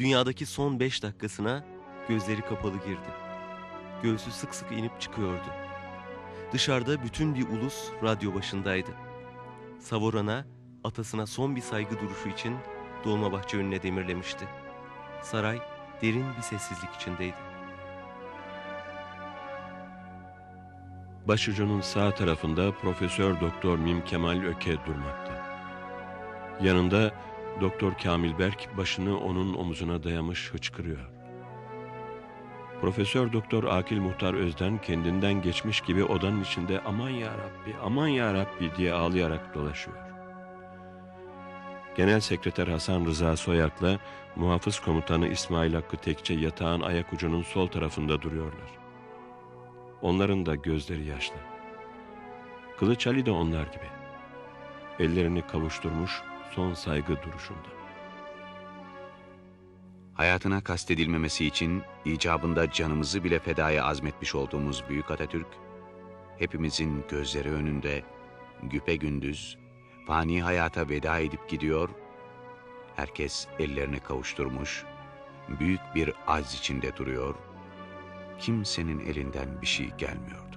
Dünyadaki son beş dakikasına gözleri kapalı girdi. Göğsü sık sık inip çıkıyordu. Dışarıda bütün bir ulus radyo başındaydı. Savoran'a, atasına son bir saygı duruşu için Dolmabahçe önüne demirlemişti. Saray derin bir sessizlik içindeydi. Başucunun sağ tarafında Profesör Doktor Mim Kemal Öke durmakta. Yanında Doktor Kamil Berk başını onun omuzuna dayamış hıçkırıyor. Profesör Doktor Akil Muhtar Özden kendinden geçmiş gibi odanın içinde aman ya Rabbi, aman ya Rabbi diye ağlayarak dolaşıyor. Genel Sekreter Hasan Rıza Soyak'la Muhafız Komutanı İsmail Hakkı Tekçe yatağın ayak ucunun sol tarafında duruyorlar. Onların da gözleri yaşlı. Kılıç Ali de onlar gibi. Ellerini kavuşturmuş son saygı duruşunda. Hayatına kastedilmemesi için icabında canımızı bile fedaya azmetmiş olduğumuz Büyük Atatürk, hepimizin gözleri önünde güpe gündüz fani hayata veda edip gidiyor, herkes ellerini kavuşturmuş, büyük bir acz içinde duruyor, kimsenin elinden bir şey gelmiyordu.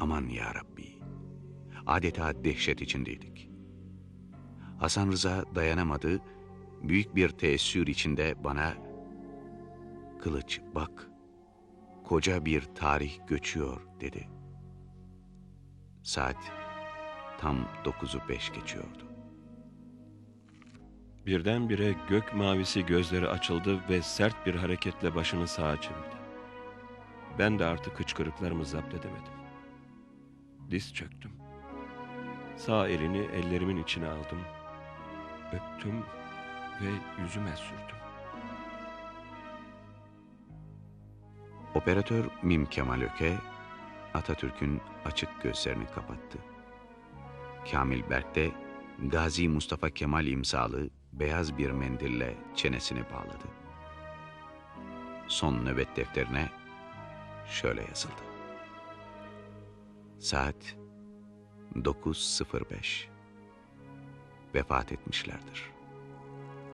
Aman ya Rabbi, adeta dehşet içindeydik. Hasan Rıza dayanamadı, büyük bir teessür içinde bana Kılıç bak, koca bir tarih göçüyor dedi. Saat tam dokuzu beş geçiyordu. Birdenbire gök mavisi gözleri açıldı ve sert bir hareketle başını sağa çevirdi. Ben de artık hıçkırıklarımı zapt edemedim. Diz çöktüm. Sağ elini ellerimin içine aldım. Öptüm ve yüzüme sürdüm. Operatör Mim Kemal Öke, Atatürk'ün açık gözlerini kapattı. Kamil Berk de Gazi Mustafa Kemal imzalı beyaz bir mendille çenesini bağladı. Son nöbet defterine şöyle yazıldı. Saat 9.05 Vefat etmişlerdir.